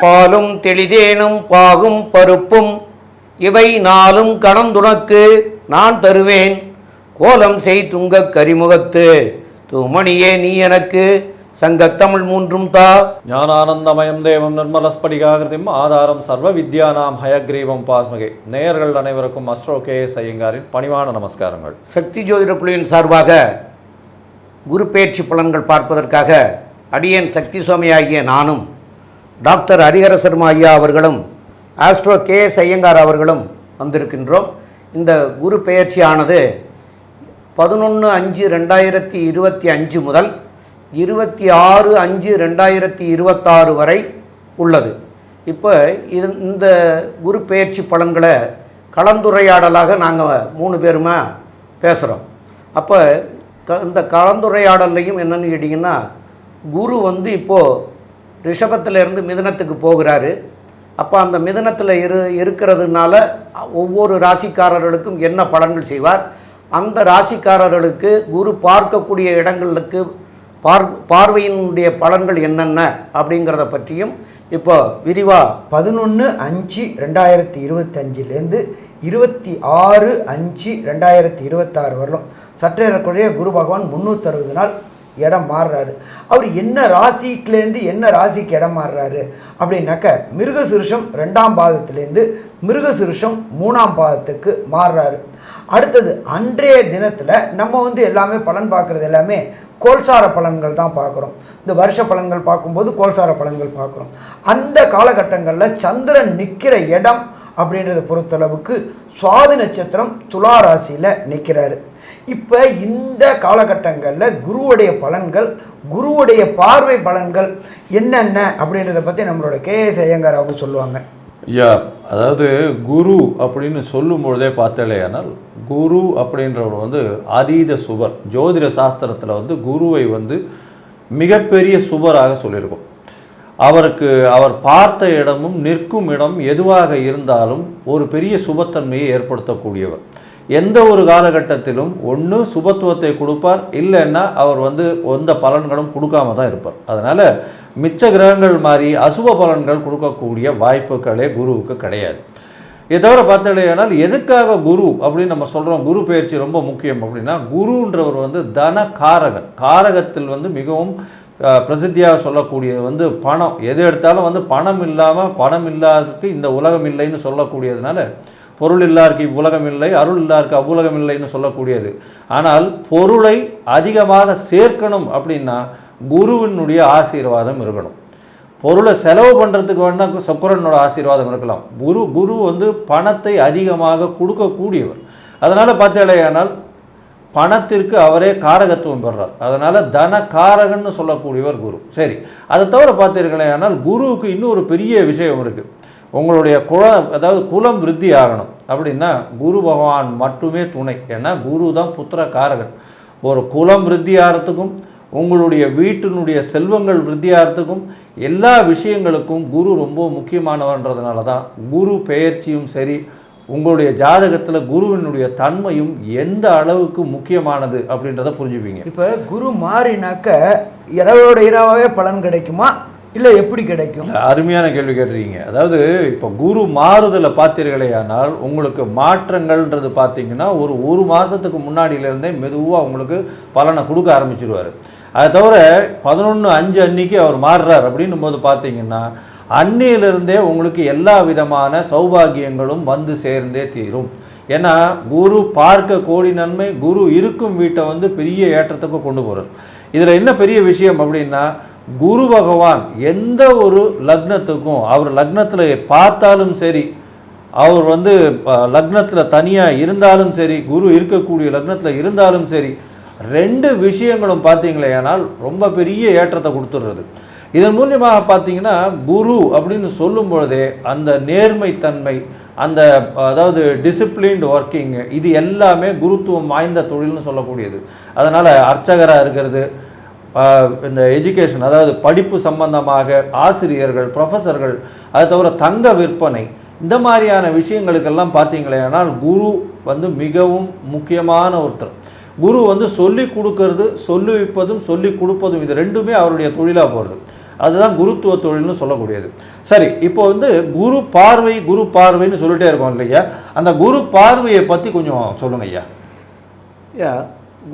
பாலும் தெளிதேனும் பாகும் பருப்பும். இவை நாளும் கணந்துனக்கு நான் தருவேன். கோலம் செய் துங்கக் கரிமுகத்து. தூமணியே நீ எனக்கு. சங்கத்தமிழ் மூன்றும் தா. ஞானானந்தமயம் தேவம் நிர்மலஸ்படிகாகிருதிம். ஆதாரம் சர்வ வித்யானாம் ஹயக்ரீவம் பாஸ்மகே. நேயர்கள் அனைவருக்கும் அஸ்ட்ரோ கே எஸ் ஐயங்காரின் பணிவான நமஸ்காரங்கள். சக்தி ஜோதிட குழுவின் சார்பாக குரு பெயர்ச்சி பலன்கள் பார்ப்பதற்காக அடியேன் சக்தி சுவாமி ஆகிய நானும் டாக்டர் ஹரிஹர சர்மா ஐயா அவர்களும் ஆஸ்ட்ரோ கே எஸ் ஐயங்கார் அவர்களும் வந்திருக்கின்றோம். இந்த குரு பெயர்ச்சியானது பதினொன்று அஞ்சு ரெண்டாயிரத்தி இருபத்தி அஞ்சு முதல் இருபத்தி ஆறு அஞ்சு ரெண்டாயிரத்தி இருபத்தாறு வரை உள்ளது. இப்போ இது இந்த குரு பெயர்ச்சி பலன்களை கலந்துரையாடலாக நாங்கள் மூணு பேருமா பேசுகிறோம் அப்போ க இந்த கலந்துரையாடல்லையும் என்னென்னு கேட்டிங்கன்னா குரு வந்து இப்போது ரிஷபத்திலேருந்து மிதனத்துக்கு போகிறாரு. அப்போ அந்த மிதனத்தில் இரு இருக்கிறதுனால ஒவ்வொரு ராசிக்காரர்களுக்கும் என்ன பலன்கள் செய்வார்? அந்த ராசிக்காரர்களுக்கு குரு பார்க்கக்கூடிய இடங்களுக்கு பார் பார்வையினுடைய பலன்கள் என்னென்ன அப்படிங்கிறத பற்றியும் இப்போ விரிவாக பதினொன்று அஞ்சு ரெண்டாயிரத்தி இருபத்தஞ்சிலேருந்து இருபத்தி ஆறு அஞ்சு ரெண்டாயிரத்தி இருபத்தாறு வரலும் சற்றேறக்குறைய குரு பகவான் முந்நூற்றறுபது நாள் இடம் மாறுறாரு. அவர் என்ன ராசிக்குலேருந்து என்ன ராசிக்கு இடம் மாறுறாரு? அப்படின்னாக்க மிருகசுருஷம் ரெண்டாம் பாதத்துலேருந்து மிருகசுருஷம் மூணாம் பாதத்துக்கு மாறுறாரு. அடுத்தது அன்றைய தினத்தில் நம்ம வந்து எல்லாமே பலன் பார்க்குறது எல்லாமே கோல்சார பலன்கள் தான் பார்க்குறோம். இந்த வருஷ பலன்கள் பார்க்கும்போது கோல்சார பலன்கள் பார்க்குறோம். அந்த காலகட்டங்களில் சந்திரன் நிற்கிற இடம் அப்படின்றத பொறுத்தளவுக்கு சுவாதி நட்சத்திரம் துலா ராசியில் நிற்கிறாரு இப்போ இந்த காலகட்டங்களில் குருவுடைய பலன்கள் குருவுடைய பார்வை பலன்கள் என்னென்ன அப்படின்றத பற்றி நம்மளோட கேஎஸ் ஐயங்கார் அவங்க சொல்லுவாங்க. ஐயா அதாவது குரு அப்படின்னு சொல்லும் பொழுதே பார்த்தலையானால் குரு அப்படின்றவர் வந்து அதீத சுவர் ஜோதிட சாஸ்திரத்தில் வந்து குருவை வந்து மிகப்பெரிய சுவராக சொல்லியிருக்கோம். அவருக்கு அவர் பார்த்த இடமும் நிற்கும் இடம் எதுவாக இருந்தாலும் ஒரு பெரிய சுபத்தன்மையை ஏற்படுத்தக்கூடியவர். எந்த ஒரு காலகட்டத்திலும் ஒன்று சுபத்துவத்தை கொடுப்பார் இல்லைன்னா அவர் வந்து எந்த பலன்களும் கொடுக்காம தான் இருப்பார். அதனால் மிச்ச கிரகங்கள் மாதிரி அசுப பலன்கள் கொடுக்கக்கூடிய வாய்ப்புகளே குருவுக்கு கிடையாது. இதை தவிர பார்த்தீங்கன்னா எதுக்காக குரு அப்படின்னு நம்ம சொல்கிறோம் குரு பயிற்சி ரொம்ப முக்கியம் அப்படின்னா குருன்றவர் வந்து தன காரகன் காரகத்தில் வந்து மிகவும் பிரசித்தியாக சொல்லக்கூடியது வந்து பணம். எது எடுத்தாலும் வந்து பணம் இல்லாமல் பணம் இல்லாததுக்கு இந்த உலகம் இல்லைன்னு சொல்லக்கூடியதுனால பொருள் இல்லாருக்கு இவ்வுலகம் இல்லை அருள் இல்லாருக்கு அவ்வுலகம் இல்லைன்னு சொல்லக்கூடியது. ஆனால் பொருளை அதிகமாக சேர்க்கணும் அப்படின்னா குருவினுடைய ஆசீர்வாதம் இருக்கணும். பொருளை செலவு பண்ணுறதுக்கு வேணால் சுக்கரனோட ஆசீர்வாதம் இருக்கலாம். குரு குரு வந்து பணத்தை அதிகமாக கொடுக்கக்கூடியவர். அதனால் பார்த்தாலேயானால் பணத்திற்கு அவரே காரகத்துவம் பெறார். அதனால் தன காரகன்னு சொல்லக்கூடியவர் குரு. சரி அதை தவிர பார்த்தீர்களேனால் குருவுக்கு இன்னொரு பெரிய விஷயம் இருக்குது உங்களுடைய குல அதாவது குலம் விருத்தி ஆகணும் அப்படின்னா குரு பகவான் மட்டுமே துணை. ஏன்னா குரு தான் புத்திர காரகன் ஒரு குலம் விருத்தி ஆகிறதுக்கும் உங்களுடைய வீட்டினுடைய செல்வங்கள் விருத்தியாகிறதுக்கும் எல்லா விஷயங்களுக்கும் குரு ரொம்ப முக்கியமானவன்றதுனால தான் குரு பெயர்ச்சியும் சரி உங்களுடைய ஜாதகத்தில் குருவினுடைய தன்மையும் எந்த அளவுக்கு முக்கியமானது அப்படின்றத புரிஞ்சுப்பீங்க. இப்போ குரு மாறினாக்க இரவோட இரவாகவே பலன் கிடைக்குமா? இல்லை எப்படி கிடைக்கும்? அருமையான கேள்வி கேட்டுறீங்க அதாவது இப்போ குரு மாறுதலை பார்த்தீர்களே ஆனால் உங்களுக்கு மாற்றங்கள்ன்றது பார்த்தீங்கன்னா ஒரு ஒரு மாதத்துக்கு முன்னாடியிலேருந்தே மெதுவாக உங்களுக்கு பலனை கொடுக்க ஆரம்பிச்சிருவார். அதை தவிர பதினொன்று அஞ்சு அன்னைக்கு அவர் மாறுறார் அப்படின்னும் போது பார்த்தீங்கன்னா அன்னையிலிருந்தே உங்களுக்கு எல்லா விதமான சௌபாகியங்களும் வந்து சேர்ந்தே தீரும். ஏன்னா குரு பார்க்க கோடி நன்மை குரு இருக்கும் வீட்டை வந்து பெரிய ஏற்றத்துக்கு கொண்டு போகிறார் இதில் என்ன பெரிய விஷயம் அப்படின்னா குரு பகவான் எந்த ஒரு லக்னத்துக்கும் அவர் லக்னத்தில் பார்த்தாலும் சரி அவர் வந்து லக்னத்தில் தனியாக இருந்தாலும் சரி குரு இருக்கக்கூடிய லக்னத்தில் இருந்தாலும் சரி ரெண்டு விஷயங்களும் பார்த்தீங்களே ஆனால் ரொம்ப பெரிய ஏற்றத்தை கொடுத்துடுறது. இதன் மூலியமாக பார்த்தீங்கன்னா குரு அப்படின்னு சொல்லும் பொழுதே அந்த நேர்மைத்தன்மை அந்த அதாவது டிசிப்ளின்டு ஒர்க்கிங் இது எல்லாமே குருத்துவம் வாய்ந்த தொழில்னு சொல்லக்கூடியது. அதனால் அர்ச்சகராக இருக்கிறது இந்த எஜுகேஷன் அதாவது படிப்பு சம்பந்தமாக ஆசிரியர்கள் ப்ரொஃபஸர்கள் அது தவிர தங்க விற்பனை இந்த மாதிரியான விஷயங்களுக்கெல்லாம் பார்த்தீங்களே ஆனால் குரு வந்து மிகவும் முக்கியமான ஒருத்தர். குரு வந்து சொல்லி கொடுக்கறது சொல்லி வைப்பதும் சொல்லி கொடுப்பதும் இது ரெண்டுமே அவருடைய தொழிலாக போகிறது அதுதான் குருத்துவ தொழில்னு சொல்லக்கூடியது. சரி இப்போ வந்து குரு பார்வை குரு பார்வைன்னு சொல்லிட்டே இருக்கோம் இல்லையா? அந்த குரு பார்வையை பற்றி கொஞ்சம் சொல்லுங்க ஐயா. ஐயா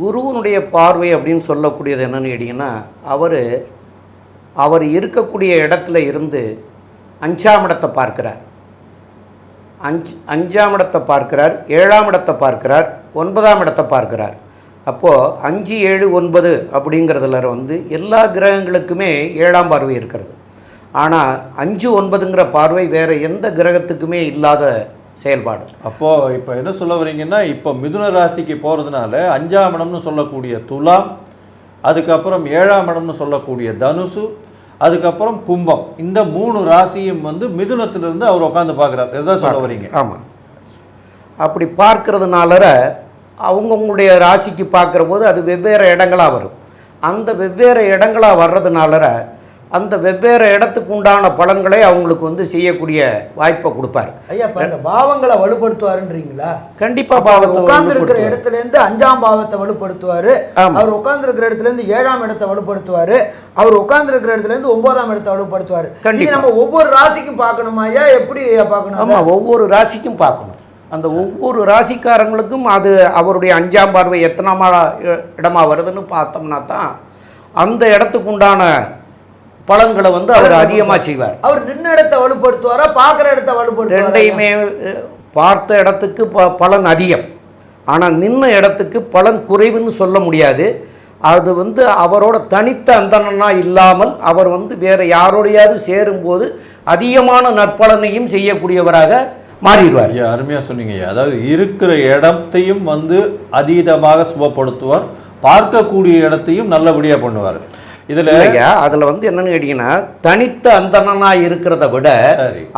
குருவனுடைய பார்வை அப்படின்னு சொல்லக்கூடியது என்னென்னு கேட்டிங்கன்னா அவர் அவர் இருக்கக்கூடிய இடத்துல இருந்து அஞ்சாம் இடத்தை பார்க்கிறார். அஞ்ச் அஞ்சாம் இடத்தை பார்க்கிறார் ஏழாம் இடத்தை பார்க்கிறார் ஒன்பதாம் இடத்தை பார்க்கிறார். அப்போது அஞ்சு ஏழு ஒன்பது அப்படிங்கிறதுல வந்து எல்லா கிரகங்களுக்குமே ஏழாம் பார்வை இருக்கிறது. ஆனால் அஞ்சு ஒன்பதுங்கிற பார்வை வேறு எந்த கிரகத்துக்குமே இல்லாத செயல்பாடு. அப்போது இப்போ என்ன சொல்ல வரீங்கன்னா இப்போ மிதுன ராசிக்கு போகிறதுனால அஞ்சாம் இடம்னு சொல்லக்கூடிய துலாம் அதுக்கப்புறம் ஏழாம் இடம்னு சொல்லக்கூடிய தனுசு அதுக்கப்புறம் கும்பம். இந்த மூணு ராசியும் வந்து மிதுனத்திலிருந்து அவர் உட்காந்து பார்க்குறாரு இதுதான் சொல்ல வரீங்க ஆமாம் அப்படி பார்க்கறதுனால அவங்கவுங்களுடைய ராசிக்கு பார்க்குற போது அது வெவ்வேறு இடங்களாக வரும். அந்த வெவ்வேறு இடங்களாக வர்றதுனால அந்த வெவ்வேறு இடத்துக்கு உண்டான பலன்களை அவங்களுக்கு வந்து செய்யக்கூடிய வாய்ப்பை கொடுப்பார் ஐயா இந்த பாவங்களை வலுப்படுத்துவாருன்றீங்களா கண்டிப்பாக பாவத்தை உட்கார்ந்து இருக்கிற. இடத்துல இருந்து அஞ்சாம் பாவத்தை வலுப்படுத்துவாரு ஆமா. அவர் உட்கார்ந்து இருக்கிற இடத்துல இருந்து ஏழாம் இடத்தை வலுப்படுத்துவாரு அவர் உட்கார்ந்து இருக்கிற இடத்துல இருந்து ஒன்பதாம் இடத்தை வலுப்படுத்துவாரு கண்டிப்பா. நம்ம ஒவ்வொரு ராசிக்கும் பார்க்கணுமா ஐயா எப்படி பார்க்கணும்? ஆமாம் ஒவ்வொரு ராசிக்கும் பார்க்கணும் அந்த ஒவ்வொரு ராசிக்காரங்களுக்கும் அது அவருடைய அஞ்சாம் பார்வை எத்தனாமா இடமா வருதுன்னு பார்த்தோம்னா தான் அந்த இடத்துக்கு உண்டான பலன்களை வந்து அவர் அதிகமாக செய்வார். அவர் நின்ன இடத்தை வலுப்படுத்துவாரா பார்க்குற இடத்தை வலுப்படுத்துவாரா ரெண்டையுமே பார்த்த இடத்துக்கு ப பலன் அதிகம். ஆனால் நின்ன இடத்துக்கு பலன் குறைவுன்னு சொல்ல முடியாது. அது வந்து அவரோட தனித்த அந்தணனா இல்லாமல் அவர் வந்து வேறு யாரோடையாவது சேரும்போது அதிகமான நற்பலனையும் செய்யக்கூடியவராக மாறிடுவார். ஐயா அருமையாக சொன்னீங்க ஐயா. அதாவது இருக்கிற இடத்தையும் வந்து அதீதமாக சுபப்படுத்துவார். பார்க்கக்கூடிய இடத்தையும் நல்லபடியாக பண்ணுவார். இதில் இல்லையா அதில் வந்து என்னன்னு கேட்டிங்கன்னா தனித்த அந்தணனாக இருக்கிறத விட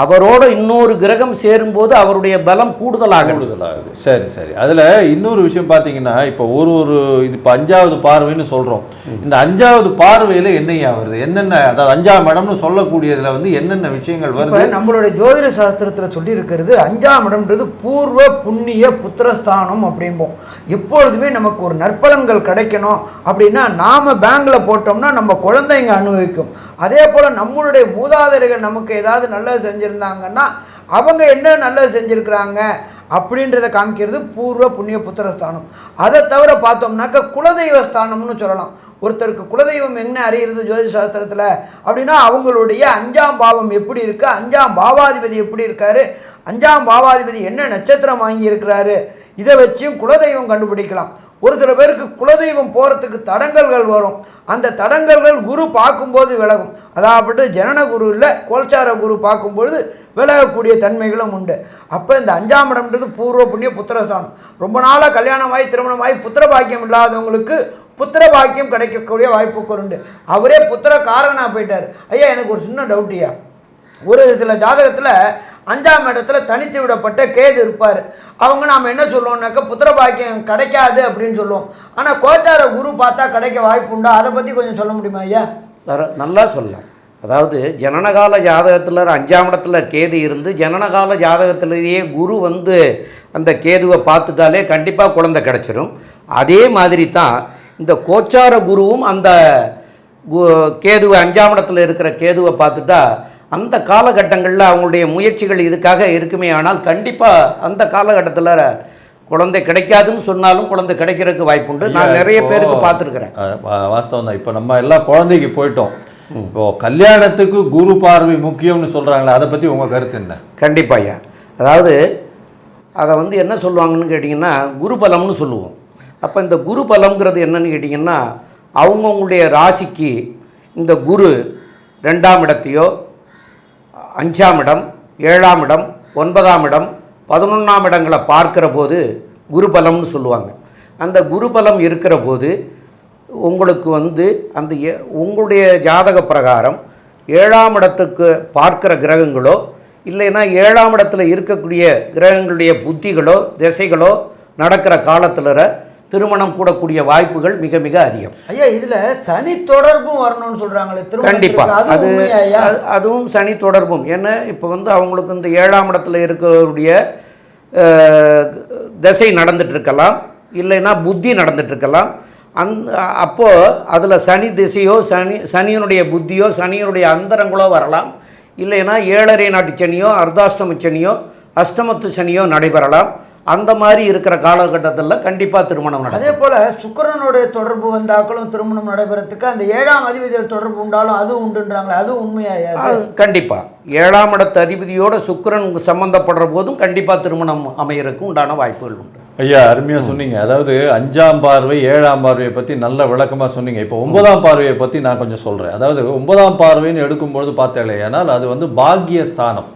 அவரோட இன்னொரு கிரகம் சேரும்போது அவருடைய பலம் கூடுதலாக கூடுதலாகுது. சரி சரி. அதில் இன்னொரு விஷயம் பார்த்தீங்கன்னா இப்போ ஒரு ஒரு இது இப்போ அஞ்சாவது பார்வைன்னு சொல்கிறோம் இந்த அஞ்சாவது பார்வையில் என்னையா வருது? என்னென்ன அதாவது அஞ்சாம் இடம்னு சொல்லக்கூடியதில் வந்து என்னென்ன விஷயங்கள் வருது? நம்மளுடைய ஜோதிட சாஸ்திரத்துல சொல்லி இருக்கிறது அஞ்சாம் இடம்ன்றது பூர்வ புண்ணிய புத்திரஸ்தானம் அப்படிம்போம். எப்பொழுதுமே நமக்கு ஒரு நற்பலன்கள் கிடைக்கணும் அப்படின்னா நாம பேங்க்ல போட்டோம்னா நம்ம குழந்தைங்க அனுபவிக்கும். அதே போல் நம்மளுடைய மூதாதையர்கள் நமக்கு ஏதாவது நல்லது செஞ்சுருந்தாங்கன்னா அவங்க என்ன நல்லது செஞ்சுருக்கிறாங்க அப்படின்றத காமிக்கிறது பூர்வ புண்ணிய புத்திரஸ்தானம். அதை தவிர பார்த்தோம்னாக்க குலதெய்வ ஸ்தானம்னு சொல்லலாம். ஒருத்தருக்கு குலதெய்வம் என்ன அறிகிறது ஜோதிஷாஸ்திரத்தில் அப்படின்னா அவங்களுடைய அஞ்சாம் பாவம் எப்படி இருக்குது அஞ்சாம் பாவாதிபதி எப்படி இருக்காரு அஞ்சாம் பாவாதிபதி என்ன நட்சத்திரம் வாங்கியிருக்கிறாரு இதை வச்சும் குலதெய்வம் கண்டுபிடிக்கலாம். ஒரு சில பேருக்கு குலதெய்வம் போகிறதுக்கு தடங்கல்கள் வரும். அந்த தடங்கல்கள் குரு பார்க்கும்போது விலகும். அதாவது ஜனன குரு இல்லை கோல்சார குரு பார்க்கும்பொழுது விலகக்கூடிய தன்மைகளும் உண்டு. அப்போ இந்த அஞ்சாம் இடம்ன்றது பூர்வ புண்ணிய புத்திரஸ்தானம். ரொம்ப நாளாக கல்யாணமாகி திருமணமாகி புத்திர பாக்கியம் இல்லாதவங்களுக்கு புத்திர பாக்கியம் கிடைக்கக்கூடிய வாய்ப்புகள் உண்டு. அவரே புத்திர காரணம் போயிட்டார். ஐயா எனக்கு ஒரு சின்ன டவுட்டியா ஒரு சில ஜாதகத்தில் அஞ்சாம் இடத்துல தனித்து விடப்பட்ட கேது இருப்பார். அவங்க நாம் என்ன சொல்லுவோம்னாக்க புத்திர பாக்கியம் கிடைக்காது அப்படின்னு சொல்லுவோம். ஆனால் கோச்சார குரு பார்த்தா கிடைக்க வாய்ப்பு உண்டா? அதை பற்றி கொஞ்சம் சொல்ல முடியுமா ஐயா? தர- நல்லா சொல்லலாம். அதாவது ஜனனகால ஜாதகத்தில் அஞ்சாம் இடத்துல கேது இருந்து ஜனனகால ஜாதகத்திலேயே குரு வந்து அந்த கேதுவை பார்த்துட்டாலே கண்டிப்பாக குழந்தை கிடச்சிரும். அதே மாதிரி தான் இந்த கோச்சார குருவும் அந்த கு- கேதுவை அஞ்சாம் இடத்துல இருக்கிற கேதுவை பார்த்துட்டா அந்த காலகட்டங்களில் அவங்களுடைய முயற்சிகள் இதுக்காக இருக்குமே ஆனால் கண்டிப்பாக அந்த காலகட்டத்தில் குழந்தை கிடைக்காதுன்னு சொன்னாலும் குழந்தை கிடைக்கிறதுக்கு வாய்ப்புண்டு. நான் நிறைய பேருக்கு பார்த்துருக்குறேன். வாஸ்தவம் தான். இப்போ நம்ம எல்லாம் குழந்தைக்கு போயிட்டோம். இப்போ கல்யாணத்துக்கு குரு பார்வை முக்கியம்னு சொல்றாங்களே அதை பத்தி உங்க கருத்து என்ன? கண்டிப்பாக ஐயா. அதாவது அதை வந்து என்ன சொல்லுவாங்கன்னு கேட்டிங்கன்னா குருபலம்னு சொல்லுவோம். அப்போ இந்த குருபலம்ங்கிறது என்னன்னு கேட்டிங்கன்னா அவங்கவுங்களுடைய ராசிக்கு இந்த குரு ரெண்டாம் இடத்தையோ அஞ்சாம் இடம் ஏழாம் இடம் ஒன்பதாம் இடம் பதினொன்றாம் இடங்களை பார்க்கிற போது குருபலம்னு சொல்லுவாங்க. அந்த குருபலம் இருக்கிற போது உங்களுக்கு வந்து அந்த ஏ- உங்களுடைய ஜாதக பிரகாரம் ஏழாம் இடத்துக்கு பார்க்கிற கிரகங்களோ இல்லைன்னா ஏழாம் இடத்துல இருக்கக்கூடிய கிரகங்களுடைய புத்திகளோ திசைகளோ நடக்கிற காலத்தில் திருமணம் கூடக்கூடிய வாய்ப்புகள் மிக மிக அதிகம். ஐயா இதில் சனி தொடர்பும் வரணும்னு சொல்கிறாங்களே கண்டிப்பாக அது அதுவும் சனி தொடர்பும். ஏன்னா இப்போ வந்து அவங்களுக்கு இந்த ஏழாம் இடத்துல இருக்கிறவருடைய திசை நடந்துட்டு இருக்கலாம் இல்லைன்னா புத்தி நடந்துட்டு இருக்கலாம் அந்த அப்போது அதில் சனி திசையோ சனி சனியினுடைய புத்தியோ சனியினுடைய அந்தரங்களோ வரலாம். இல்லைன்னா ஏழரை நாட்டு சனியோ அர்த்தாஷ்டம சனியோ அஷ்டமத்து சனியோ நடைபெறலாம். அந்த மாதிரி இருக்கிற காலகட்டத்தில் கண்டிப்பாக திருமணம் நடக்கும். அதே போல சுக்கிரனுடைய தொடர்பு வந்தாக்களும் திருமணம் நடைபெறத்துக்கு அந்த ஏழாம் அதிபதியோட தொடர்பு உண்டாலும் அதுவும் உண்டுன்றாங்களே அதுவும் உண்மையா அது கண்டிப்பாக ஏழாம் இடத்து அதிபதியோட சுக்கிரன் சம்பந்தப்படுற போதும் கண்டிப்பாக திருமணம் அமையறதுக்கு உண்டான வாய்ப்புகள் உண்டு. ஐயா அருமையாக சொன்னீங்க. அதாவது அஞ்சாம் பார்வை ஏழாம் பார்வையை பற்றி நல்ல விளக்கமாக சொன்னீங்க. இப்போ ஒன்பதாம் பார்வையை பற்றி நான் கொஞ்சம் சொல்கிறேன் அதாவது ஒன்பதாம் பார்வைன்னு எடுக்கும்பொழுது பார்த்தேன் அது வந்து பாக்கிய ஸ்தானம்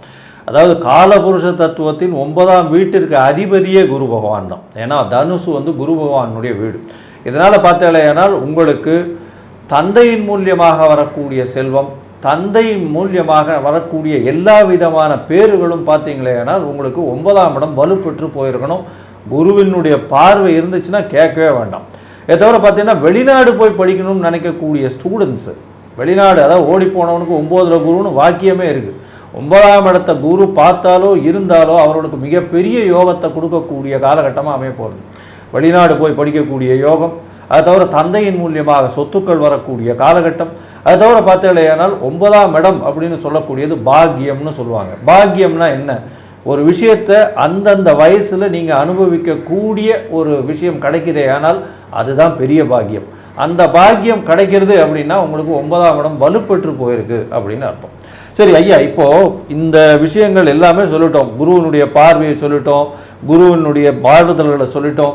அதாவது காலபுருஷ தத்துவத்தின் ஒன்பதாம் வீட்டிற்கு அதிபதியே குரு பகவான் தான். ஏன்னா தனுசு வந்து குரு பகவானுடைய வீடு. இதனால் பார்த்தாலேயானால் உங்களுக்கு தந்தையின் மூலியமாக வரக்கூடிய செல்வம் தந்தையின் மூலியமாக வரக்கூடிய எல்லா விதமான பேறுகளும் பார்த்தீங்களேனால் உங்களுக்கு ஒன்பதாம் இடம் வலுப்பெற்று போயிருக்கணும். குருவினுடைய பார்வை இருந்துச்சுன்னா கேட்கவே வேண்டாம். இதை தவிர பார்த்தீங்கன்னா வெளிநாடு போய் படிக்கணும்னு நினைக்கக்கூடிய ஸ்டூடெண்ட்ஸு வெளிநாடு அதாவது ஓடி போனவனுக்கு ஒம்போதில் குருன்னு வாக்கியமே இருக்குது ஒன்பதாம் இடத்த குரு பார்த்தாலோ இருந்தாலோ அவர்களுக்கு மிகப்பெரிய யோகத்தை கொடுக்கக்கூடிய காலகட்டமாக அமைய போகிறது வெளிநாடு போய் படிக்கக்கூடிய யோகம் அது தவிர தந்தையின் மூலியமாக சொத்துக்கள் வரக்கூடிய காலகட்டம் அது தவிர பார்த்தீங்களேனால் ஒன்பதாம் இடம் அப்படின்னு சொல்லக்கூடியது பாக்கியம்னு சொல்லுவாங்க. பாக்கியம்னா என்ன? ஒரு விஷயத்தை அந்தந்த வயசில் நீங்கள் அனுபவிக்கக்கூடிய ஒரு விஷயம் கிடைக்குதே ஆனால் அதுதான் பெரிய பாக்கியம். அந்த பாக்கியம் கிடைக்கிறது அப்படின்னா உங்களுக்கு ஒன்பதாம் இடம் வலுப்பெற்று போயிருக்கு அப்படின்னு அர்த்தம். சரி ஐயா இப்போது இந்த விஷயங்கள் எல்லாமே சொல்லிட்டோம். குருவினுடைய பார்வையை சொல்லிட்டோம். குருவினுடைய வாழ்வுதல்களை சொல்லிட்டோம்.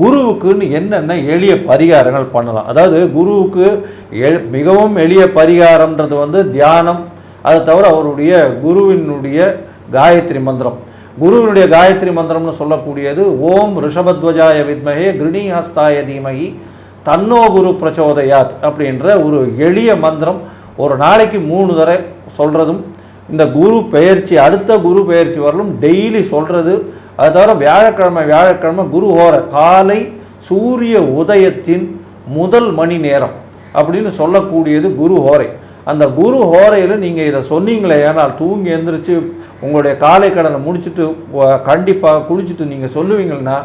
குருவுக்குன்னு என்னென்ன எளிய பரிகாரங்கள் பண்ணலாம்? அதாவது குருவுக்கு எ- மிகவும் எளிய பரிகாரம்ன்றது வந்து தியானம். அதை தவிர அவருடைய குருவினுடைய காயத்ரி மந்திரம். குருவினுடைய காயத்ரி மந்திரம்னு சொல்லக்கூடியது ஓம் ரிஷபத்வஜாய வித்மகே கிருணிஹஸ்தாய தீமகி தன்னோ குரு பிரச்சோதயாத் அப்படின்ற ஒரு எளிய மந்திரம். ஒரு நாளைக்கு மூணு தடவை சொல்கிறதும் இந்த குரு பெயர்ச்சி அடுத்த குரு பெயர்ச்சி வரலும் டெய்லி சொல்கிறது அது தவிர வியாழக்கிழமை வியாழக்கிழமை குரு ஹோர காலை சூரிய உதயத்தின் முதல் மணி நேரம் அப்படின்னு சொல்லக்கூடியது குரு ஹோரை. அந்த குரு ஹோரையில் நீங்கள் இதை சொன்னீங்களே ஏனால் தூங்கி எந்திரிச்சு உங்களுடைய காலை கடனை முடிச்சுட்டு கண்டிப்பாக குளிச்சுட்டு நீங்கள் சொல்லுவீங்கன்னா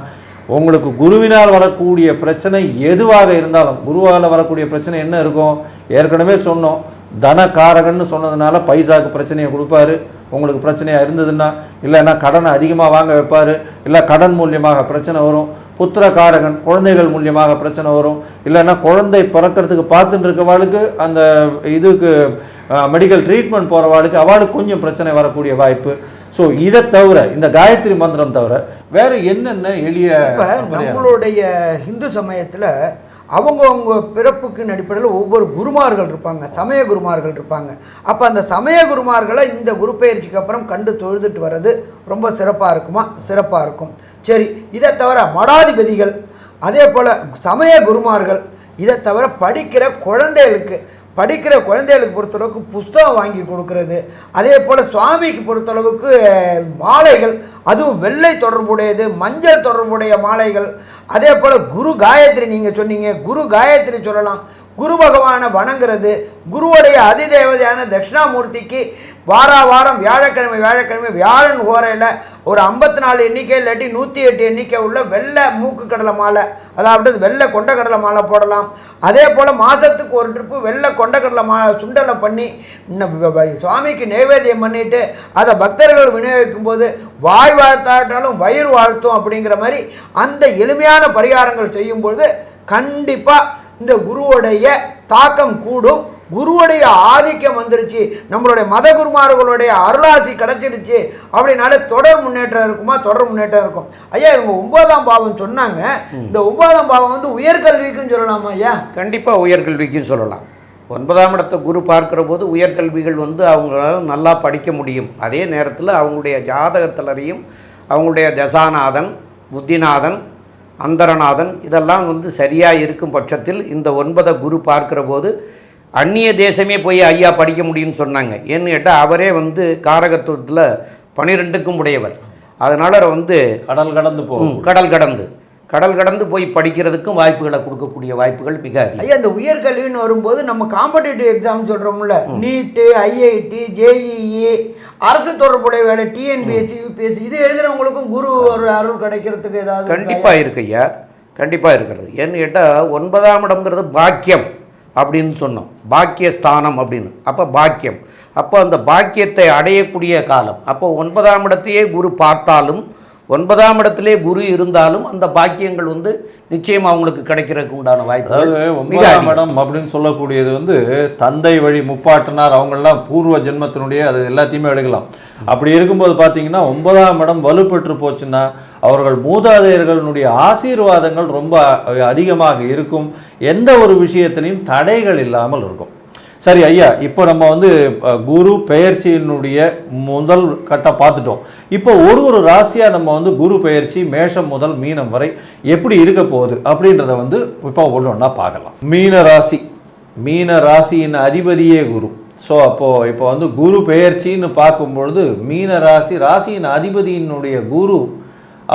உங்களுக்கு குருவினால் வரக்கூடிய பிரச்சனை எதுவாக இருந்தாலும் குருவால் வரக்கூடிய பிரச்சனை என்ன இருக்கும்? ஏற்கனவே சொன்னோம் தனக்காரகன்னு சொன்னதுனால பைசாக்கு பிரச்சனையை கொடுப்பாரு. உங்களுக்கு பிரச்சனையாக இருந்ததுன்னா இல்லைன்னா கடனை அதிகமாக வாங்க வைப்பார். இல்லை கடன் மூலியமாக பிரச்சனை வரும். புத்திரகாரகன் குழந்தைகள் மூலியமாக பிரச்சனை வரும். இல்லைன்னா குழந்தை பிறக்கிறதுக்கு பார்த்துட்டு இருக்கவாளுக்கு அந்த இதுக்கு மெடிக்கல் ட்ரீட்மெண்ட் போகிறவாளுக்கு அவளுக்கு கொஞ்சம் பிரச்சனை வரக்கூடிய வாய்ப்பு. ஸோ இதை தவிர இந்த காயத்ரி மந்திரம் தவிர வேற என்னென்ன எளிய நம்மளுடைய ஹிந்து சமயத்தில் அவங்கவுங்க பிறப்புக்கு அடிப்படையில் ஒவ்வொரு குருமார்கள் இருப்பாங்க சமய குருமார்கள் இருப்பாங்க. அப்போ அந்த சமய குருமார்களை இந்த குரு பயிற்சிக்கு அப்புறம் கண்டு தொழுதுட்டு வர்றது ரொம்ப சிறப்பாக இருக்குமா? சிறப்பாக இருக்கும். சரி இதை தவிர மடாதிபதிகள் அதே போல் சமய குருமார்கள் இதை தவிர படிக்கிற குழந்தைகளுக்கு படிக்கிற குழந்தைகளுக்கு பொறுத்தளவுக்கு புஸ்தகம் வாங்கி கொடுக்கறது. அதே போல் சுவாமிக்கு பொறுத்தளவுக்கு மாலைகள் அதுவும் வெள்ளை தொடர்புடையது மஞ்சள் தொடர்புடைய மாலைகள். அதே போல் குரு காயத்ரி நீங்கள் சொன்னீங்க குரு காயத்ரி சொல்லலாம். குரு பகவானை வணங்குறது குருவுடைய அதிதேவதையான தட்சிணாமூர்த்திக்கு வாரா வாரம் வியாழக்கிழமை வியாழக்கிழமை வியாழன் ஓரையில் ஒரு ஐம்பத்தி நாலு எண்ணிக்கை இல்லாட்டி நூற்றி எட்டு எண்ணிக்கை உள்ள வெள்ளை மூக்கு கடலை மாலை அதாவது வெள்ளை கொண்ட கடலை மாலை போடலாம். அதே போல் மாதத்துக்கு ஒரு ட்ரிப்பு வெள்ளை கொண்டக்கடலை மா சுண்டலை பண்ணி சுவாமிக்கு நைவேத்தியம் பண்ணிவிட்டு அதை பக்தர்கள் விநியோகிக்கும் போது வாய் வாழ்த்தாட்டாலும் வயிறு வாழ்த்தும் அப்படிங்கிற மாதிரி அந்த எளிமையான பரிகாரங்கள் செய்யும்பொழுது கண்டிப்பாக இந்த குருவுடைய தாக்கம் கூடும். குருவுடைய ஆதிக்கம் வந்துருச்சு. நம்மளுடைய மத குருமார்களுடைய அருளாசி கிடைச்சிடுச்சு. அப்படின்னாலே தொடர் முன்னேற்றம் இருக்குமா? தொடர் முன்னேற்றம் இருக்கும். ஐயா இவங்க ஒன்பதாம் பாவம் சொன்னாங்க. இந்த ஒன்பதாம் பாவம் வந்து உயர்கல்விக்குன்னு சொல்லலாமா ஐயா? கண்டிப்பாக உயர்கல்விக்கும் சொல்லலாம். ஒன்பதாம் இடத்தை குரு பார்க்கிற போது உயர்கல்விகள் வந்து அவங்களால நல்லா படிக்க முடியும். அதே நேரத்தில் அவங்களுடைய ஜாதகத்திலரையும் அவங்களுடைய தசாநாதன் புத்திநாதன் அந்தரநாதன் இதெல்லாம் வந்து சரியாக இருக்கும் பட்சத்தில் இந்த ஒன்பதை குரு பார்க்கிற போது அந்நிய தேசமே போய் ஐயா படிக்க முடியும்னு சொன்னாங்க. ஏன்னு கேட்டால் அவரே வந்து காரகத்துவத்தில் பனிரெண்டுக்கும் உடையவர். அதனால் வந்து கடல் கடந்து போகும் கடல் கடந்து. கடல் கடந்து போய் படிக்கிறதுக்கும் வாய்ப்புகளை கொடுக்கக்கூடிய வாய்ப்புகள் மிக ஐயா இந்த உயர்கல்வின்னு வரும்போது நம்ம காம்படிட்டிவ் எக்ஸாம் சொல்கிறோம்ல நீட்டு ஐஐடி ஜேஇஇ அரசு தொடர்புடைய வேலை டிஎன்பிஎஸ்சி யூபிஎஸ்சி இது எழுதுறவங்களுக்கும் குரு ஒரு அருள் கிடைக்கிறதுக்கு ஏதாவது? கண்டிப்பாக இருக்கு ஐயா. கண்டிப்பாக இருக்கிறது. ஏன்னு கேட்டால் ஒன்பதாம் இடம்ங்கிறது பாக்கியம். அப்படின்னு சொன்னோம். பாக்கியஸ்தானம் அப்படின்னு. அப்போ பாக்கியம். அப்போ அந்த பாக்கியத்தை அடையக்கூடிய காலம். அப்போ ஒன்பதாம் இடத்தையே குரு பார்த்தாலும் ஒன்பதாம் இடத்திலே குரு இருந்தாலும் அந்த பாக்கியங்கள் வந்து நிச்சயம் அவங்களுக்கு கிடைக்கிறதுக்கு உண்டான வாய்ப்பு அதாவது ஒன்பதாம். இடம் அப்படின்னு சொல்லக்கூடியது வந்து தந்தை வழி முப்பாட்டனார் அவங்கெல்லாம் பூர்வ ஜென்மத்தினுடைய அது எல்லாத்தையுமே எடுக்கலாம். அப்படி இருக்கும்போது பார்த்தீங்கன்னா ஒன்பதாம் இடம் வலுப்பெற்று போச்சுன்னா அவர்கள் மூதாதையர்களுடைய ஆசீர்வாதங்கள் ரொம்ப அதிகமாக இருக்கும். எந்த ஒரு விஷயத்திலையும் தடைகள் இல்லாமல் இருக்கும். சரி ஐயா இப்போ நம்ம வந்து குரு பெயர்ச்சியினுடைய முதல் கட்டம் பார்த்துட்டோம். இப்போ ஒரு ஒரு ராசியாக நம்ம வந்து குரு பெயர்ச்சி மேஷம் முதல் மீனம் வரை எப்படி இருக்க போகுது அப்படின்றத வந்து இப்போ ஒன்று ஒன்றா பார்க்கலாம். மீன ராசி. மீன ராசியின் அதிபதியே குரு. ஸோ அப்போது இப்போ வந்து குரு பெயர்ச்சின்னு பார்க்கும்பொழுது மீன ராசி ராசியின் அதிபதியினுடைய குரு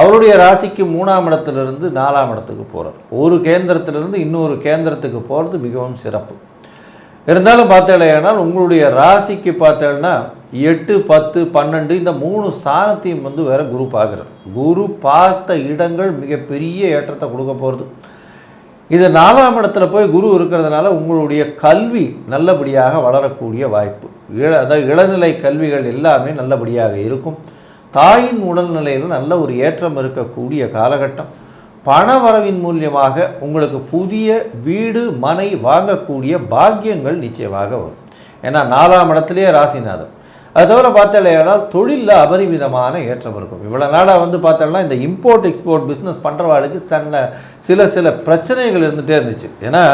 அவருடைய ராசிக்கு மூணாம் இடத்துலேருந்து நாலாம் இடத்துக்கு போகிறார் ஒரு கேந்திரத்திலிருந்து இன்னொரு கேந்திரத்துக்கு போகிறது மிகவும் சிறப்பு. இருந்தாலும் பார்த்தேனால் உங்களுடைய ராசிக்கு பார்த்தேன்னா எட்டு பத்து பன்னெண்டு இந்த மூணு ஸ்தானத்தையும் வந்து வேறு குரு பார்க்குறார். குரு பார்த்த இடங்கள் மிகப்பெரிய ஏற்றத்தை கொடுக்க போகிறது இது நாலாம் இடத்துல போய் குரு இருக்கிறதுனால உங்களுடைய கல்வி நல்லபடியாக வளரக்கூடிய வாய்ப்பு. இள அதாவது இளநிலை கல்விகள் எல்லாமே நல்லபடியாக இருக்கும். தாயின் உடல்நிலையில் நல்ல ஒரு ஏற்றம் இருக்கக்கூடிய காலகட்டம். பணவரவின் மூலியமாக உங்களுக்கு புதிய வீடு மனை வாங்கக்கூடிய பாக்கியங்கள் நிச்சயமாக வரும். ஏன்னா நாலாம் இடத்துலேயே ராசிநாதன். அது தவிர பார்த்தாலேயானால் தொழிலில் அபரிமிதமான ஏற்றம் இருக்கும். இவ்வளோ நாளாக வந்து பார்த்தோம்னா இந்த இம்போர்ட் எக்ஸ்போர்ட் பிஸ்னஸ் பண்ணுறவாளுக்கு சன்ன சில சில பிரச்சனைகள் இருந்துகிட்டே இருந்துச்சு. ஏன்னா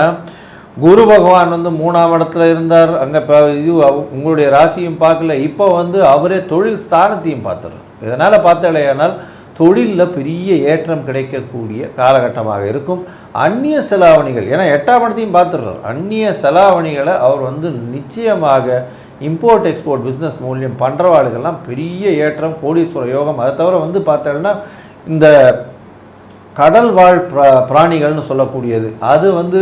குரு பகவான் வந்து மூணாம் இடத்துல இருந்தார். அங்கே இப்போ இது உங்களுடைய ராசியும் பார்க்கல. இப்போ வந்து அவரே தொழில் ஸ்தானத்தையும் பார்த்துடுறார். இதனால் பார்த்தாலேயானால் தொழிலில் பெரிய ஏற்றம் கிடைக்கக்கூடிய காலகட்டமாக இருக்கும். அந்நிய செலாவணிகள் ஏன்னா எட்டாம் இடத்தையும் பார்த்துடுறார் அந்நிய செலாவணிகளை அவர் வந்து நிச்சயமாக இம்போர்ட் எக்ஸ்போர்ட் பிஸ்னஸ் மூலியம் பண்ணுறவாளுகள்லாம் பெரிய ஏற்றம் கோடீஸ்வர யோகம். அதை தவிர வந்து பார்த்தோன்னா இந்த கடல் வாழ் பிரா பிராணிகள்னு சொல்லக்கூடியது. அது வந்து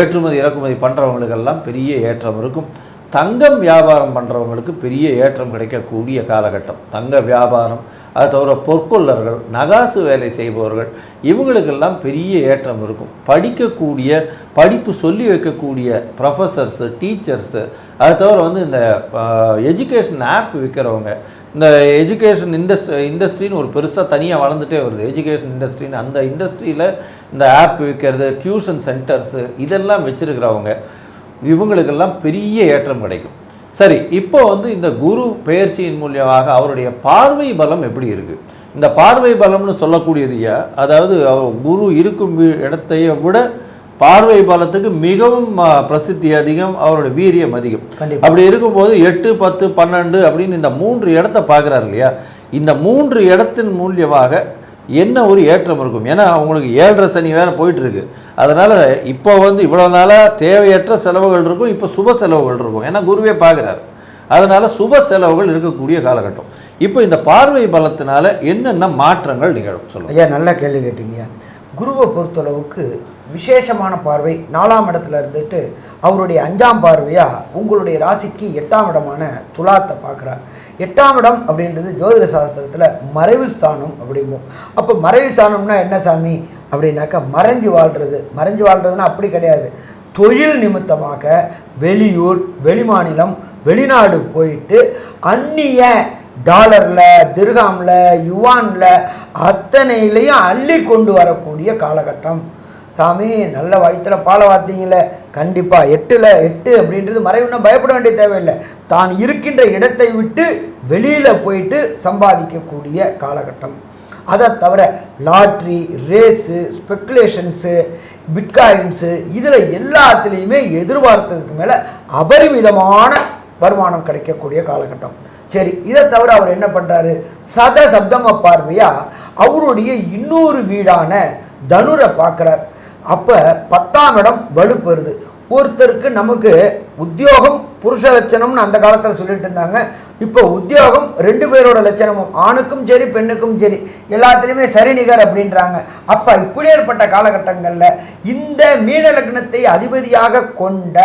ஏற்றுமதி இறக்குமதி பண்ணுறவங்களுக்கெல்லாம் பெரிய ஏற்றம் இருக்கும். தங்கம் வியாபாரம் பண்ணுறவங்களுக்கு பெரிய ஏற்றம் கிடைக்கக்கூடிய காலகட்டம். தங்க வியாபாரம் அது தவிர பொற்கொள்ளர்கள் நகாசு வேலை செய்பவர்கள் இவங்களுக்கெல்லாம் பெரிய ஏற்றம் இருக்கும். படிக்கக்கூடிய படிப்பு சொல்லி வைக்கக்கூடிய ப்ரொஃபஸர்ஸு டீச்சர்ஸு அது தவிர வந்து இந்த எஜுகேஷன் ஆப் விற்கிறவங்க இந்த எஜுகேஷன் இண்டஸ் இண்டஸ்ட்ரின்னு ஒரு பெருசாக தனியாக வளர்ந்துட்டே வருது. எஜுகேஷன் இண்டஸ்ட்ரின்னு அந்த இண்டஸ்ட்ரியில் இந்த ஆப் விற்கிறது டியூஷன் சென்டர்ஸு இதெல்லாம் வச்சுருக்கிறவங்க. இவங்களுக்கெல்லாம் பெரிய ஏற்றம் கிடைக்கும். சரி இப்போ வந்து இந்த குரு பெயர்ச்சியின் மூலியமாக அவருடைய பார்வை பலம் எப்படி இருக்குது இந்த பார்வை பலம்னு சொல்லக்கூடியது அதாவது குரு இருக்கும் இடத்தைய விட பார்வை பலத்துக்கு மிகவும் பிரசித்தி அதிகம் அவருடைய வீரியம் அதிகம். அப்படி இருக்கும்போது எட்டு பத்து பன்னெண்டு அப்படின்னு இந்த மூன்று இடத்த பார்க்குறாரு இல்லையா? இந்த மூன்று இடத்தின் மூலியமாக என்ன ஒரு ஏற்றம் இருக்கும்? ஏன்னா அவங்களுக்கு ஏழரை சனி வேறு போயிட்டுருக்கு. அதனால் இப்போ வந்து இவ்வளோ நாளாக தேவையற்ற செலவுகள் இருக்கும் இப்போ சுப செலவுகள் இருக்கும். ஏன்னா குருவே பார்க்குறாரு. அதனால் சுப செலவுகள் இருக்கக்கூடிய காலகட்டம். இப்போ இந்த பார்வை பலத்தினால என்னென்ன மாற்றங்கள் நிகழும்? சொல்லுங்கள் ஐயா நல்லா கேள்வி கேட்டீங்க. குருவை பொறுத்தளவுக்கு விசேஷமான பார்வை நாலாம் இடத்துல இருந்துட்டு அவருடைய அஞ்சாம் பார்வையாக உங்களுடைய ராசிக்கு எட்டாம் இடமான துலாத்தை பார்க்குறார். எட்டாம் இடம் அப்படின்றது ஜோதிட சாஸ்திரத்தில் மறைவு ஸ்தானம் அப்படிம்போம் அப்போ மறைவு ஸ்தானம்னா என்ன சாமி? அப்படின்னாக்கா மறைஞ்சு வாழ்கிறது மறைஞ்சு வாழ்கிறதுனா அப்படி கிடையாது. தொழில் நிமித்தமாக வெளியூர் வெளிமாநிலம் வெளிநாடு போயிட்டு அந்நிய டாலரில் திருகாமில் யுவானில் அத்தனையிலையும் அள்ளி கொண்டு வரக்கூடிய காலகட்டம். சாமி நல்ல வயிற்றில் பாலை வார்த்தீங்களே கண்டிப்பாக எட்டில் எட்டு அப்படின்றது மறைவுன்னா பயப்பட வேண்டிய தேவையில்லை. தான் இருக்கின்ற இடத்தை விட்டு வெளியில் போயிட்டு சம்பாதிக்கக்கூடிய காலகட்டம். அதை தவிர லாட்ரி ரேஸு ஸ்பெக்குலேஷன்ஸு பிட்காயின்ஸு இதில் எல்லாத்துலேயுமே எதிர்பார்த்ததுக்கு மேலே அபரிமிதமான வருமானம் கிடைக்கக்கூடிய காலகட்டம். சரி இதை தவிர அவர் என்ன பண்ணுறாரு சத சப்தம பார்வையாக அவருடைய இன்னொரு வீடான தனுரை பார்க்குறார். அப்போ பத்தாம் இடம் வலுப்பெறுது. ஒருத்தருக்கு நமக்கு உத்தியோகம் புருஷ லட்சணம்னு அந்த காலத்தில் சொல்லிட்டு இருந்தாங்க. இப்போ உத்தியோகம் ரெண்டு பேரோட லட்சணமும் ஆணுக்கும் சரி பெண்ணுக்கும் சரி எல்லாத்துலேயுமே சரிநிகர் அப்படின்றாங்க. அப்போ இப்படி ஏற்பட்ட காலகட்டங்களில் இந்த மீன லக்னத்தை அதிபதியாக கொண்ட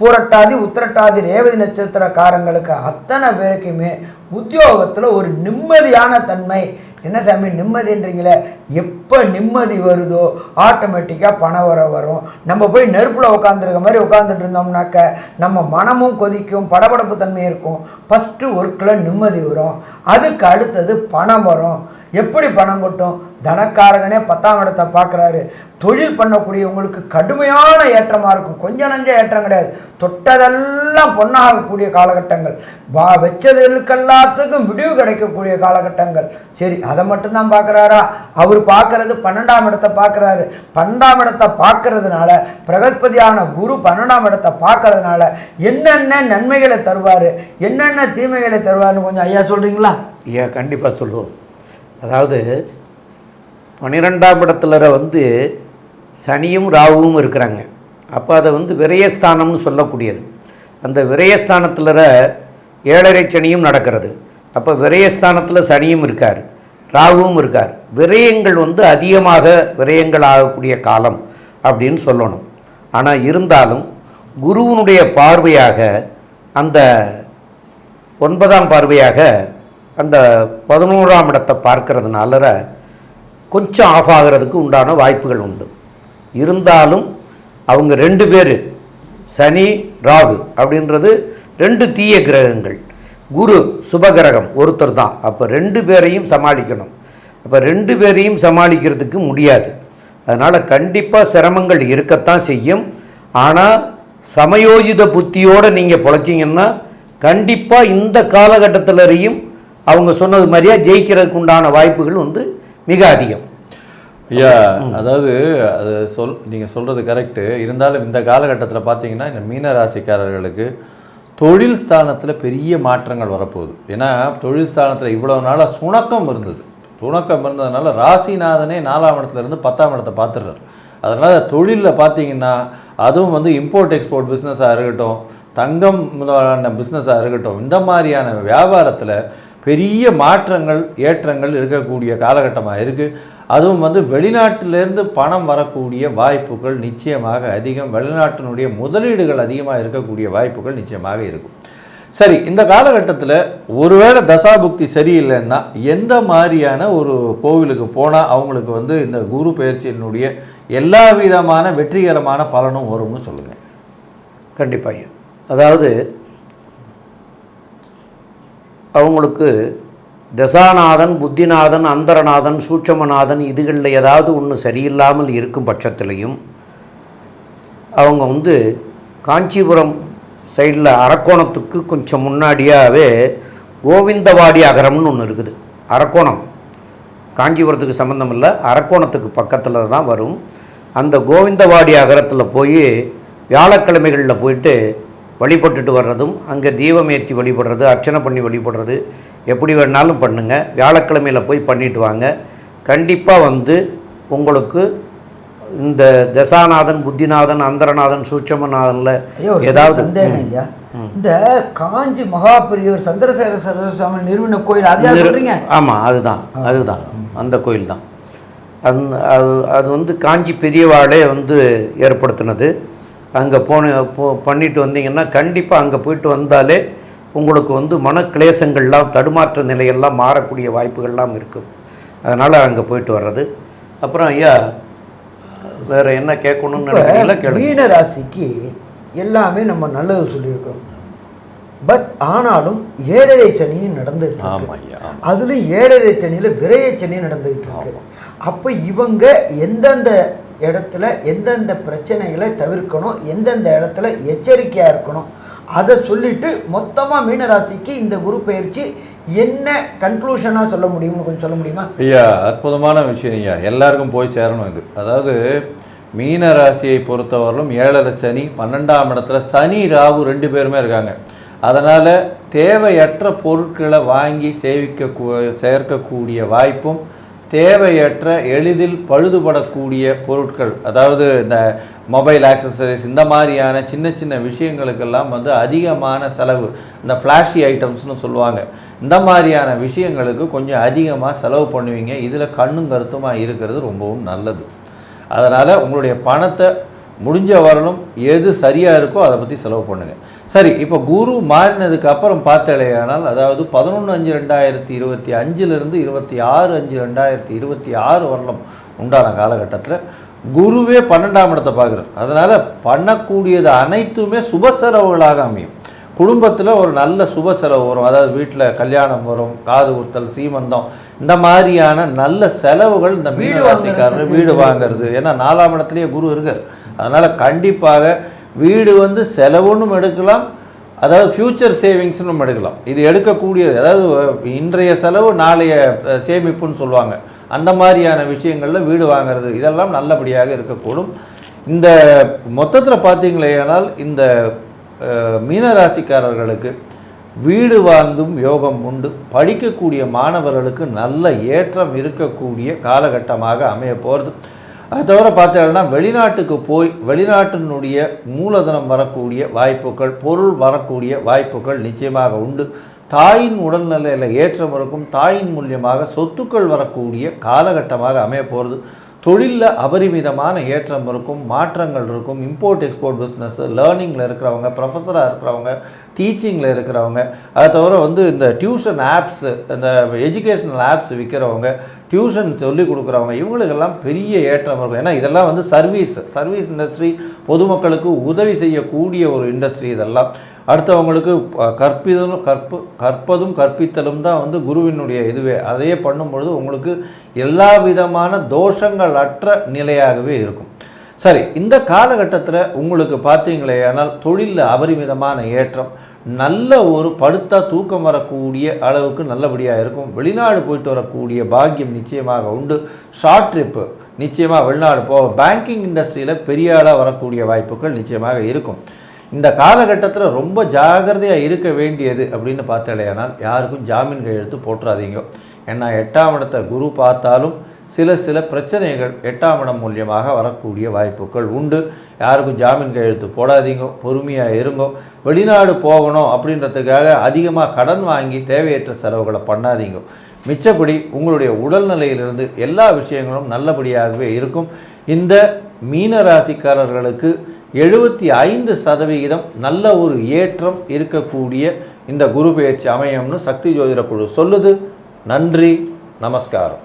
பூரட்டாதி உத்திரட்டாதி ரேவதி நட்சத்திரக்காரங்களுக்கு அத்தனை பேருக்குமே உத்தியோகத்தில் ஒரு நிம்மதியான தன்மை என்ன சாமி நிம்மதின்றீங்களே? எப்போ நிம்மதி வருதோ ஆட்டோமேட்டிக்காக பணம் வர வரும். நம்ம போய் நெருப்பில் உட்காந்துருக்க மாதிரி உட்காந்துட்டு இருந்தோம்னாக்க நம்ம மனமும் கொதிக்கும் படபடப்பு தன்மை இருக்கும். ஃபஸ்ட்டு ஒர்க்கில் நிம்மதி வரும். அதுக்கு அடுத்தது பணம் வரும். எப்படி பணம் கொட்டும்? தனக்காரகனே பத்தாம் இடத்தை பார்க்குறாரு. தொழில் பண்ணக்கூடியவங்களுக்கு கடுமையான ஏற்றமாக இருக்கும். கொஞ்சம் நஞ்ச ஏற்றம் கிடையாது. தொட்டதெல்லாம் பொண்ணாகக்கூடிய காலகட்டங்கள். வா வச்சதுக்கெல்லாத்துக்கும் விடிவு கிடைக்கக்கூடிய காலகட்டங்கள். சரி அதை மட்டும்தான் பார்க்குறாரா? அவர் பார்க்குறது பன்னெண்டாம் இடத்தை பார்க்குறாரு. பன்னெண்டாம் இடத்தை பார்க்கறதுனால பிரகஸ்பதியான குரு பன்னெண்டாம் இடத்தை பார்க்கறதுனால என்னென்ன நன்மைகளை தருவார்? என்னென்ன தீமைகளை தருவார்னு கொஞ்சம் ஐயா சொல்கிறீங்களா ஐயா கண்டிப்பாக சொல்லுவோம். அதாவது பன்னிரெண்டாம் இடத்துல வந்து சனியும் ராகுவும் இருக்கிறாங்க. அப்போ அதை வந்து விரயஸ்தானம்னு சொல்லக்கூடியது. அந்த விரயஸ்தானத்தில் ஏழரை சனியும் நடக்கிறது. அப்போ விரயஸ்தானத்தில் சனியும் இருக்கார் ராகுவும் இருக்கார். விரயங்கள் வந்து அதிகமாக விரயங்கள் ஆகக்கூடிய காலம் அப்படின்னு சொல்லணும். ஆனால் இருந்தாலும் குருவினுடைய பார்வையாக அந்த ஒன்பதாம் பார்வையாக அந்த பதினோராம் இடத்தை பார்க்கறதுனால கொஞ்சம் ஆஃப் ஆகிறதுக்கு உண்டான வாய்ப்புகள் உண்டு. இருந்தாலும் அவங்க ரெண்டு பேர் சனி ராகு அப்படின்றது ரெண்டு தீய கிரகங்கள். குரு சுபகிரகம் ஒருத்தர் தான். அப்போ ரெண்டு பேரையும் சமாளிக்கணும். அப்போ ரெண்டு பேரையும் சமாளிக்கிறதுக்கு முடியாது. அதனால் கண்டிப்பாக சிரமங்கள் இருக்கத்தான் செய்யும். ஆனால் சமயோஜித புத்தியோடு நீங்கள் பொழைச்சிங்கன்னா கண்டிப்பாக இந்த காலகட்டத்திலரையும் அவங்க சொன்னது மாதிரியே ஜெயிக்கிறதுக்கு உண்டான வாய்ப்புகள் வந்து மிக அதிகம். ஐயா அதாவது அது சொல் நீங்கள் சொல்கிறது கரெக்டு இருந்தாலும் இந்த காலகட்டத்தில் பார்த்தீங்கன்னா இந்த மீன ராசிக்காரர்களுக்கு தொழில் ஸ்தானத்தில் பெரிய மாற்றங்கள் வரப்போகுது. ஏன்னா தொழில் ஸ்தானத்தில் இவ்வளோ நாளாக சுணக்கம் இருந்தது. சுணக்கம் இருந்ததுனால ராசிநாதனே நாலாம் இடத்துலேருந்து பத்தாம் இடத்தை பார்த்துடுறாரு அதனால் தொழிலில் பார்த்தீங்கன்னா அதுவும் வந்து இம்போர்ட் எக்ஸ்போர்ட் பிஸ்னஸாக இருக்கட்டும் தங்கம் முதலான பிஸ்னஸாக இருக்கட்டும் இந்த மாதிரியான வியாபாரத்தில் பெரிய மாற்றங்கள் ஏற்றங்கள் இருக்கக்கூடிய காலகட்டமாக இருக்குது அதுவும் வந்து வெளிநாட்டிலேருந்து பணம் வரக்கூடிய வாய்ப்புகள் நிச்சயமாக அதிகம். வெளிநாட்டினுடைய முதலீடுகள் அதிகமாக இருக்கக்கூடிய வாய்ப்புகள் நிச்சயமாக இருக்கும். சரி இந்த காலகட்டத்தில் ஒருவேளை தசாபுக்தி சரியில்லைன்னா எந்த மாதிரியான ஒரு கோவிலுக்கு போனால் அவங்களுக்கு வந்து இந்த குரு பயிற்சியினுடைய எல்லா விதமான வெற்றிகரமான பலனும் வரும்னு சொல்லுங்கள் கண்டிப்பாக அதாவது அவங்களுக்கு தசாநாதன் புத்திநாதன் அந்தரநாதன் சூட்சமநாதன் இதுகளில் ஏதாவது ஒன்று சரியில்லாமல் இருக்கும் பட்சத்திலையும் அவங்க வந்து காஞ்சிபுரம் சைடில் அரக்கோணத்துக்கு கொஞ்சம் முன்னாடியாகவே கோவிந்தவாடி அகரம்னு ஒன்று இருக்குது. அரக்கோணம். காஞ்சிபுரத்துக்கு சம்மந்தம் இல்லை. அரக்கோணத்துக்கு பக்கத்தில் தான் வரும். அந்த கோவிந்தவாடி அகரத்தில் போய் வியாழக்கிழமைகளில் போயிட்டு வழிபட்டுட்டு வர்றதும் அங்கே தீபம் ஏற்றி வழிபடுறது அர்ச்சனை பண்ணி வழிபடுறது எப்படி வேணாலும் பண்ணுங்கள் வியாழக்கிழமையில் போய் பண்ணிட்டு வாங்க. கண்டிப்பாக வந்து உங்களுக்கு இந்த தசாநாதன் புத்திநாதன் அந்தரநாதன் சூட்சமநாதனில் ஏதாவது ஐயா. இந்த காஞ்சி மகாபெரியவர் சந்திரசேகர சரஸ்வாமி நிறுவன கோயில் சொல்றீங்க? ஆமாம் அதுதான் அதுதான் அந்த கோயில் தான் அந்த அது அது வந்து காஞ்சி பெரியவாளே வந்து ஏற்படுத்தினது. அங்கே போன போ பண்ணிட்டு வந்தீங்கன்னா கண்டிப்பாக அங்கே போயிட்டு வந்தாலே உங்களுக்கு வந்து மனக்லேசங்கள்லாம் தடுமாற்ற நிலையெல்லாம் மாறக்கூடிய வாய்ப்புகள்லாம் இருக்கும். அதனால் அங்கே போயிட்டு வர்றது. அப்புறம் ஐயா வேறு என்ன கேட்கணும்னு நினைக்கிறீங்களா? கேளுங்க. மீன ராசிக்கு எல்லாமே நம்ம நல்லது சொல்லியிருக்கிறோம். பட் ஆனாலும் ஏழரை சனியும் ஆமாம். அதுலயும் ஏழரை சனியில விரைய சனி நடந்துகிட்டு இருக்கு. அப்ப இவங்க எந்தெந்த இடத்துல எந்தெந்த பிரச்சனைகளை தவிர்க்கணும் எந்தெந்த இடத்துல எச்சரிக்கையாக இருக்கணும் அதை சொல்லிவிட்டு மொத்தமாக மீனராசிக்கு இந்த குரு பயிற்சி என்ன கன்க்ளூஷனாக சொல்ல முடியும்னு கொஞ்சம் சொல்ல முடியுமா? ஐயா அற்புதமான விஷயம் ஐயா. எல்லாருக்கும் போய் சேரணும் இது. அதாவது மீன ராசியை பொறுத்தவரையிலும் ஏழரை சனி பன்னெண்டாம் இடத்துல சனி ராகு ரெண்டு பேருமே இருக்காங்க. அதனால் தேவையற்ற பொருட்களை வாங்கி சேவிக்க கூ- சேர்க்கக்கூடிய வாய்ப்பும் தேவையற்ற எளிதில் பழுதுபடக்கூடிய பொருட்கள் அதாவது இந்த மொபைல் ஆக்சசரிஸ் இந்த மாதிரியான சின்ன சின்ன விஷயங்களுக்கெல்லாம் வந்து அதிகமான செலவு இந்த ஃப்ளாஷி ஐட்டம்ஸ்னு சொல்லுவாங்க. இந்த மாதிரியான விஷயங்களுக்கு கொஞ்சம் அதிகமாக செலவு பண்ணுவீங்க. இதில் கண்ணும் கருத்துமாக இருக்கிறது ரொம்பவும் நல்லது. அதனால் உங்களுடைய பணத்தை முடிஞ்ச வரலும் எது சரியாக இருக்கோ அதை பற்றி செலவு பண்ணுங்கள் சரி இப்போ குரு மாறினதுக்கு அப்புறம் பார்த்தாலேயானால் அதாவது பதினொன்று அஞ்சு ரெண்டாயிரத்தி இருபத்தி அஞ்சுலேருந்து இருபத்தி ஆறு அஞ்சு ரெண்டாயிரத்தி இருபத்தி ஆறு வரலும் உண்டான காலகட்டத்தில் குருவே பன்னெண்டாம் இடத்தை பார்க்குறார். அதனால் பண்ணக்கூடியது அனைத்துமே சுப செலவுகளாக அமையும். குடும்பத்தில் ஒரு நல்ல சுப செலவு வரும். அதாவது வீட்டில் கல்யாணம் வரும் காது குத்தல் சீமந்தம் இந்த மாதிரியான நல்ல செலவுகள் இந்த வீடு மீனராசிக்காரர் வீடு வாங்குறது. ஏன்னா நாலாம் இடத்துலயே குரு இருக்கார். அதனால் கண்டிப்பாக வீடு வந்து செலவுன்னும் எடுக்கலாம் அதாவது ஃப்யூச்சர் சேவிங்ஸ்னு எடுக்கலாம். இது எடுக்கக்கூடியது அதாவது இன்றைய செலவு நாளைய சேமிப்புன்னு சொல்லுவாங்க. அந்த மாதிரியான விஷயங்களில் வீடு வாங்குறது இதெல்லாம் நல்லபடியாக இருக்கக்கூடும். இந்த மொத்தத்தில் பார்த்தீங்களேனால் இந்த மீனராசிக்காரர்களுக்கு வீடு வாங்கும் யோகம் உண்டு. படிக்கக்கூடிய மாணவர்களுக்கு நல்ல ஏற்றம் இருக்கக்கூடிய காலகட்டமாக அமைய போகிறது அது தவிர பார்த்தீங்கன்னா வெளிநாட்டுக்கு போய் வெளிநாட்டினுடைய மூலதனம் வரக்கூடிய வாய்ப்புகள் பொருள் வரக்கூடிய வாய்ப்புகள் நிச்சயமாக உண்டு. தாயின் உடல்நிலையில் ஏற்றம் இருக்கும் தாயின் மூலியமாக சொத்துக்கள் வரக்கூடிய காலகட்டமாக அமைய போகிறது தொழிலில் அபரிமிதமான ஏற்றம் இருக்கும் மாற்றங்கள் இருக்கும். இம்போர்ட் எக்ஸ்போர்ட் பிஸ்னஸ் லேர்னிங்கில் இருக்கிறவங்க ப்ரொஃபஸராக இருக்கிறவங்க டீச்சிங்கில் இருக்கிறவங்க அதை தவிர வந்து இந்த டியூஷன் ஆப்ஸு இந்த எஜுகேஷனல் ஆப்ஸ் விற்கிறவங்க டியூஷன் சொல்லி கொடுக்குறவங்க இவங்களுக்கெல்லாம் பெரிய ஏற்றம் இருக்கும் ஏன்னா இதெல்லாம் வந்து சர்வீஸ் சர்வீஸ் இண்டஸ்ட்ரி பொதுமக்களுக்கு உதவி செய்யக்கூடிய ஒரு இண்டஸ்ட்ரி இதெல்லாம். அடுத்தவங்களுக்கு கற்பிதலும் கற்பு கற்பதும் கற்பித்தலும் தான் வந்து குருவினுடைய இதுவே. அதையே பண்ணும்பொழுது உங்களுக்கு எல்லா விதமான தோஷங்கள் அற்ற நிலையாகவே இருக்கும். சரி இந்த காலகட்டத்தில் உங்களுக்கு பார்த்தீங்களே ஆனால் தொழிலில் அபரிமிதமான ஏற்றம் நல்ல ஒரு படுத்தா தூக்கம் வரக்கூடிய அளவுக்கு நல்லபடியாக இருக்கும். வெளிநாடு போயிட்டு வரக்கூடிய பாக்கியம் நிச்சயமாக உண்டு. ஷார்ட் ட்ரிப்பு நிச்சயமாக வெளிநாடு போக பேங்கிங் இண்டஸ்ட்ரியில் பெரிய ஆளாக வரக்கூடிய வாய்ப்புகள் நிச்சயமாக இருக்கும். இந்த காலகட்டத்தில் ரொம்ப ஜாகிரதையாக இருக்க வேண்டியது அப்படின்னு பார்த்தாலேயானால் யாருக்கும் ஜாமீன் கையெழுத்து போட்டுறாதீங்க. ஏன்னா எட்டாம் இடத்தை குரு பார்த்தாலும் சில சில பிரச்சனைகள் எட்டாம் இடம் மூலியமாக வரக்கூடிய வாய்ப்புகள் உண்டு. யாருக்கும் ஜாமீன் கையெழுத்து போடாதீங்க பொறுமையாக இருங்கோ. வெளிநாடு போகணும் அப்படின்றதுக்காக அதிகமாக கடன் வாங்கி தேவையற்ற செலவுகளை பண்ணாதீங்க. மிச்சப்படி உங்களுடைய உடல்நிலையிலிருந்து எல்லா விஷயங்களும் நல்லபடியாகவே இருக்கும். இந்த மீன ராசிக்காரர்களுக்கு எழுபத்தி ஐந்து சதவிகிதம் நல்ல ஒரு ஏற்றம் இருக்கக்கூடிய இந்த குரு பயிற்சி அமையம்னு சக்தி ஜோதிட குழு சொல்லுது. நன்றி நமஸ்காரம்.